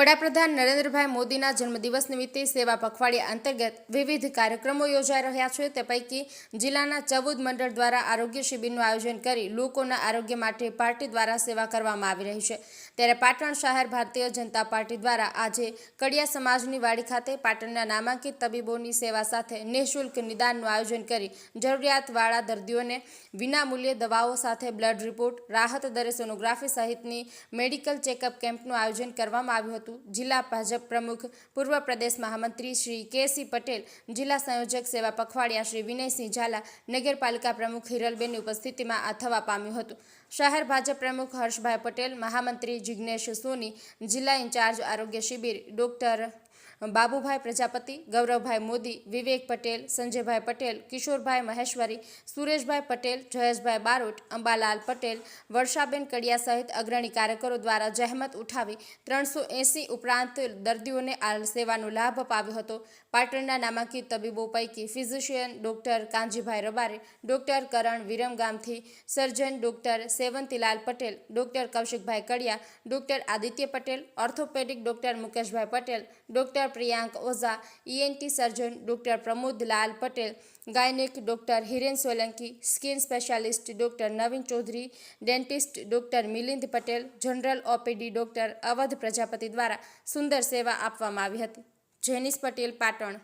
વડાપ્રધાન નરેન્દ્રભાઈ મોદીના જન્મદિવસ નિમિત્તે સેવા પખવાડિયા અંતર્ગત વિવિધ કાર્યક્રમો યોજાઈ રહ્યા છે. તે પૈકી જિલ્લાના ચૌદ મંડળ દ્વારા આરોગ્ય શિબિરનું આયોજન કરી લોકોના આરોગ્ય માટે પાર્ટી દ્વારા સેવા કરવામાં આવી રહી છે. ત્યારે પાટણ શહેર ભારતીય જનતા પાર્ટી દ્વારા આજે કડિયા સમાજની વાડી ખાતે પાટણના નામાંકિત તબીબોની સેવા સાથે નિઃશુલ્ક નિદાનનું આયોજન કરી જરૂરિયાતવાળા દર્દીઓને વિનામૂલ્યે દવાઓ સાથે બ્લડ રિપોર્ટ, રાહત દરે સોનોગ્રાફી સહિતની મેડિકલ ચેકઅપ કેમ્પનું આયોજન કરવામાં આવ્યું હતું. જિલ્લા ભાજપ પ્રમુખ, પૂર્વ પ્રદેશ મહામંત્રી શ્રી કેસી પટેલ, જિલ્લા સંયોજક સેવા પખવાડિયા શ્રી વિનયસિંહ ઝાલા, નગરપાલિકા પ્રમુખ હિરલબેનની ઉપસ્થિતિમાં આ થવા પામ્યું હતું. શહેર ભાજપ પ્રમુખ હર્ષભાઈ પટેલ, મહામંત્રી જિજ્ઞેશ સોની, જિલ્લા ઇન્ચાર્જ આરોગ્ય શિબિર ડોક્ટર બાબુભાઈ પ્રજાપતિ, ગૌરવભાઈ મોદી, વિવેક પટેલ, સંજયભાઈ પટેલ, કિશોરભાઈ મહેશ્વરી, સુરેશભાઈ પટેલ, જયેશભાઈ બારોટ, અંબાલાલ પટેલ, વર્ષાબેન કડિયા સહિત અગ્રણી કાર્યકરો દ્વારા જહેમત ઉઠાવી ત્રણસો એંસી ઉપરાંત દર્દીઓને આ સેવાનો લાભ અપાવ્યો હતો. પાટણના નામાંકિત તબીબો પૈકી physician doctor Kanjibhai Rabari, doctor Karan વિરમગામથી surgeon doctor Sevantilal Patel, doctor Kaushikbhai Kadiya, doctor Aditya Patel, orthopaedic doctor Mukeshbhai Patel Priyank Oza ENT surgeon doctor Pramodlal Patel, gynaec doctor Hiren Solanki, skin specialist doctor Navin Chaudhari, dentist doctor Milind Patel, general OPD doctor Avadh Prajapati દ્વારા સુંદર સેવા આપવામાં આવી હતી. જેનિસ પટેલ પાટણ.